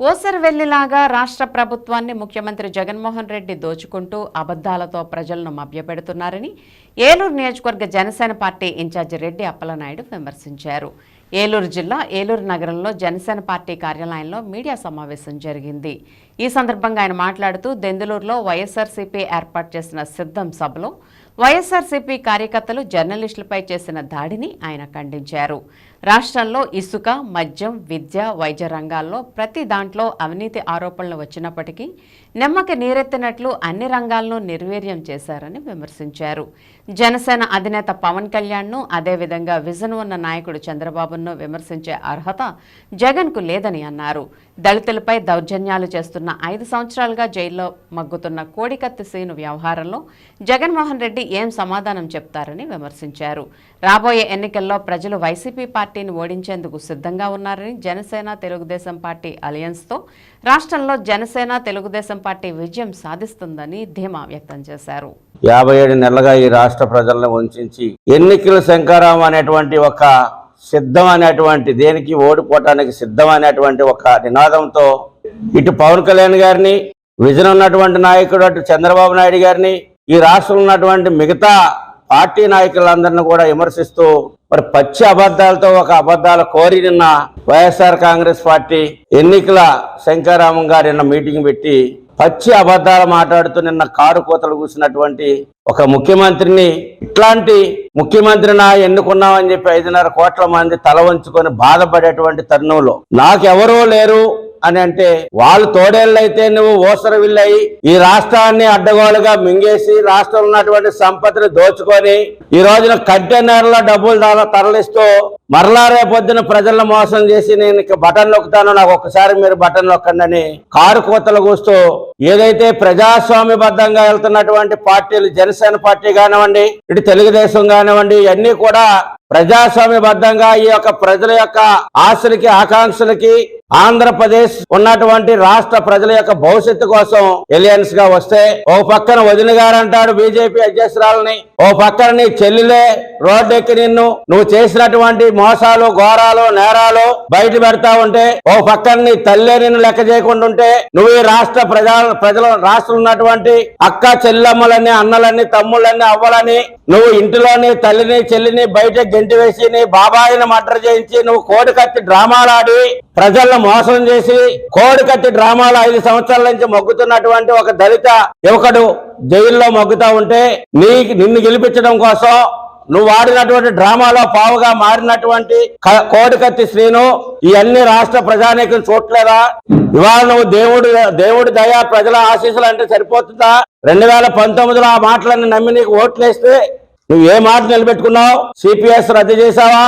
ఓసరవెల్లిలాగా రాష్ట్ర ప్రభుత్వాన్ని ముఖ్యమంత్రి జగన్మోహన్ రెడ్డి దోచుకుంటూ అబద్ధాలతో ప్రజలను మభ్యపెడుతున్నారని ఏలూరు నియోజకవర్గ జనసేన పార్టీ ఇన్ఛార్జి రెడ్డి అప్పలనాయుడు విమర్శించారు. ఏలూరు జిల్లా ఏలూరు నగరంలో జనసేన పార్టీ కార్యాలయంలో మీడియా సమావేశం జరిగింది. ఈ సందర్భంగా ఆయన మాట్లాడుతూ దెందులూరులో వైఎస్ఆర్సీపీ ఏర్పాటు చేసిన సిద్ధం సభలో వైఎస్ఆర్సీపీ కార్యకర్తలు జర్నలిస్టులపై చేసిన దాడిని ఆయన ఖండించారు. రాష్ట్రంలో ఇసుక మద్యం విద్య వైద్య రంగాల్లో ప్రతి దాంట్లో అవినీతి ఆరోపణలు వచ్చినప్పటికీ నెమ్మకి నీరెత్తినట్లు అన్ని రంగాల్లో నిర్వీర్యం చేశారని విమర్శించారు. జనసేన అధినేత పవన్ కళ్యాణ్ను అదేవిధంగా విజన్ ఉన్న నాయకుడు చంద్రబాబును విమర్శించే అర్హత జగన్కు లేదని అన్నారు. దళితులపై దౌర్జన్యాలు చేస్తున్న ఐదు సంవత్సరాలుగా జైల్లో మగ్గుతున్న కోడికత్తి సీను వ్యవహారంలో జగన్మోహన్ రెడ్డి ఏం సమాధానం చెప్తారని విమర్శించారు. రాబోయే ఎన్నికల్లో ప్రజలు వైసీపీ పార్టీని ఓడించేందుకు సిద్ధంగా ఉన్నారని జనసేన తెలుగుదేశం పార్టీ అలయన్స్తో రాష్ట్రంలో జనసేన తెలుగుదేశం పార్టీ విజయం సాధిస్తుందని ధీమా వ్యక్తం చేశారు. యాభై ఏడు నెలలుగా ఈ రాష్ట్ర ప్రజలను వంచి ఎన్నికల శంకారాం అనేటువంటి ఒక సిద్ధం అనేటువంటి దేనికి ఓడిపోవటానికి సిద్ధం అనేటువంటి ఒక నినాదంతో ఇటు పవన్ కళ్యాణ్ గారిని విజన్ ఉన్నటువంటి నాయకుడు అటు చంద్రబాబు నాయుడు గారిని ఈ రాష్ట్రంలో ఉన్నటువంటి మిగతా పార్టీ నాయకులందరినీ కూడా విమర్శిస్తూ మరి పచ్చి అబద్ధాలతో ఒక అబద్ధాల కోరి నిన్న వైఎస్ఆర్ కాంగ్రెస్ పార్టీ ఎన్నికల శంకారామం గారు నిన్న మీటింగ్ పెట్టి పచ్చి అబద్ధాలు మాట్లాడుతూ నిన్న కారు కోతలు కూసినటువంటి ఒక ముఖ్యమంత్రిని ఇట్లాంటి ముఖ్యమంత్రి నా ఎన్నుకున్నామని చెప్పి ఐదున్నర కోట్ల మంది తల వంచుకొని బాధపడేటువంటి తరుణంలో నాకెవరూ లేరు అని అంటే వాళ్ళు తోడేళ్ళైతే నువ్వు ఓసరవిల్లయి ఈ రాష్ట్రాన్ని అడ్డగోలుగా మింగేసి రాష్ట్రంలో ఉన్నటువంటి సంపత్తిని దోచుకొని ఈ రోజున కంటైనర్ల డబ్బులు తరలిస్తూ మరలా రేపొద్దున ప్రజలను మోసం చేసి నేను ఇక బటన్ నొక్కుతాను. నాకు ఒక్కసారి మీరు బటన్ నొక్కండి అని కారు కోతలు కూస్తూ ఏదైతే ప్రజాస్వామ్యబద్ధంగా వెళ్తున్నటువంటి పార్టీలు జనసేన పార్టీ కానివ్వండి ఇటు తెలుగుదేశం కానివ్వండి ఇవన్నీ కూడా ప్రజాస్వామ్యబద్ధంగా ఈ యొక్క ప్రజల యొక్క ఆశలకి ఆకాంక్షలకి ఆంధ్రప్రదేశ్ ఉన్నటువంటి రాష్ట్ర ప్రజల యొక్క భవిష్యత్తు కోసం ఎలియన్స్గా వస్తే ఓ పక్కన వదిన గారు అంటాడు బీజేపీ అధ్యక్షురాలని ఓ పక్కన నీ చెల్లిలే రోడ్డెక్కి నిన్ను. నువ్వు చేసినటువంటి మోసాలు ఘోరాలు నేరాలు బయట పెడతా ఉంటే ఓ పక్కన నీ తల్లే నిన్ను లెక్క చేయకుండా ఉంటే నువ్వు ఈ రాష్ట్ర ప్రజా ప్రజల రాష్ట్రంలో ఉన్నటువంటి అక్క చెల్లెమ్మలని అన్నలని తమ్ముళ్ళని అవ్వలని నువ్వు ఇంటిలోని తల్లిని చెల్లిని బయట గెంటి వేసి నీ బాబాయిని మర్డర్ చేయించి నువ్వు కోడి కత్తి డ్రామాలాడి ప్రజలను మోసం చేసి కోడి కట్టి డ్రామాలు ఐదు సంవత్సరాల నుంచి మొగ్గుతున్నటువంటి ఒక దళిత యువకుడు జైల్లో మొగ్గుతా ఉంటే నీ నిన్ను గెలిపించడం కోసం నువ్వు ఆడినటువంటి డ్రామాలో పావుగా మారినటువంటి కోడికత్తి శ్రీను ఈ అన్ని రాష్ట్ర ప్రజానీకం చూడలేదా? ఇవాళ నువ్వు దేవుడు దేవుడి దయా ప్రజల ఆశీస్సులు అంటే సరిపోతుందా? రెండు వేల పంతొమ్మిదిలో ఆ మాటలన్నీ నమ్మి నీకు ఓట్లేస్తే నువ్వు ఏ మాట నిలబెట్టుకున్నావు? సిపిఎస్ రద్దు చేశావా?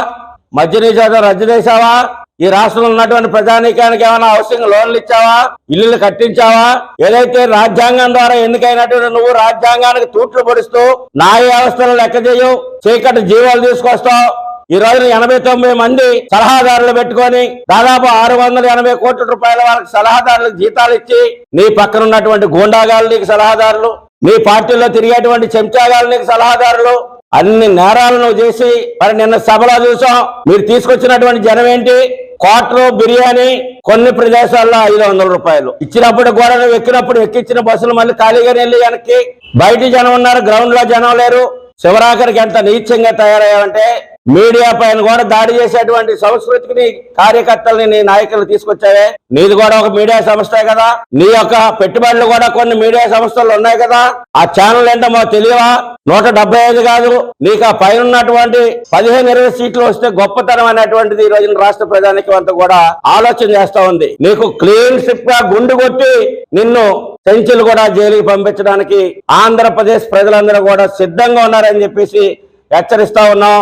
మధ్య నిషేధం రద్దు చేశావా? ఈ రాష్ట్రంలో ఉన్నటువంటి ప్రజానీకానికి ఏమైనా హౌసింగ్ లోన్లు ఇచ్చావా? ఇల్లులు కట్టించావా? ఏదైతే రాజ్యాంగం ద్వారా ఎన్నికైనటువంటి నువ్వు రాజ్యాంగానికి తూట్లు పొడిస్తూ న్యాయ వ్యవస్థను లెక్క చేయు చీకటి జీవాలు తీసుకొస్తావు. ఈ రోజున ఎనభై తొంభై మంది సలహాదారులు పెట్టుకొని దాదాపు ఆరు వందల ఎనభై కోట్ల రూపాయల వాళ్ళకి సలహాదారులకు జీతాలు ఇచ్చి నీ పక్కన ఉన్నటువంటి గూండాగాలు నీకు సలహాదారులు నీ పార్టీలో తిరిగేటువంటి చెంచాగాలు నీకు సలహాదారులు అన్ని నేరాలను చేసి మరి నిన్న సభలో చూసాం మీరు తీసుకొచ్చినటువంటి జనం ఏంటి? క్వార్టర్ బిర్యానీ కొన్ని ప్రదేశాల్లో ఐదు వందల రూపాయలు. ఇచ్చినప్పుడు కూడా ఎక్కినప్పుడు ఎక్కించిన బస్సులు మళ్ళీ ఖాళీగా వెళ్ళి వెనక్కి బయట జనం ఉన్నారు గ్రౌండ్లో జనం లేరు. శివరాఖరికి ఎంత నీచంగా తయారయ్యాలంటే మీడియా పైన కూడా దాడి చేసేటువంటి సంస్కృతికి కార్యకర్తల్ని నీ నాయకులు తీసుకొచ్చావే. నీది కూడా ఒక మీడియా సంస్థే కదా. నీ యొక్క పెట్టుబడులు కూడా కొన్ని మీడియా సంస్థలు ఉన్నాయి కదా. ఆ ఛానల్ ఏంటో మాకు తెలియవా? నూట డెబ్బై ఐదు కాదు. నీకు ఆ పైన ఉన్నటువంటి పదిహేను ఇరవై సీట్లు వస్తే గొప్పతనం అనేటువంటిది ఈ రోజున రాష్ట్ర ప్రజానికి అంతా కూడా ఆలోచన చేస్తా ఉంది. నీకు క్లీన్ షిప్గా గుండు కొట్టి నిన్ను సెంచులు కూడా జైలుకి పంపించడానికి ఆంధ్రప్రదేశ్ ప్రజలందరూ కూడా సిద్ధంగా ఉన్నారని చెప్పేసి హెచ్చరిస్తా ఉన్నాం.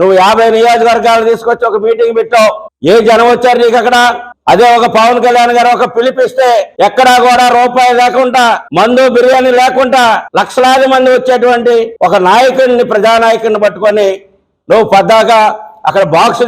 నువ్వు యాభై నియోజకవర్గాలు తీసుకొచ్చి ఒక మీటింగ్ పెట్టావు. ఏ జనం వచ్చారు నీకు అక్కడ? అదే ఒక పవన్ కళ్యాణ్ గారు ఒక పిలిపిస్తే ఎక్కడా కూడా రూపాయి లేకుండా మందు బిర్యానీ లేకుండా లక్షలాది మంది వచ్చేటువంటి ఒక నాయకుడిని ప్రజానాయకుడిని పట్టుకొని నువ్వు పద్దాక అక్కడ బాక్స్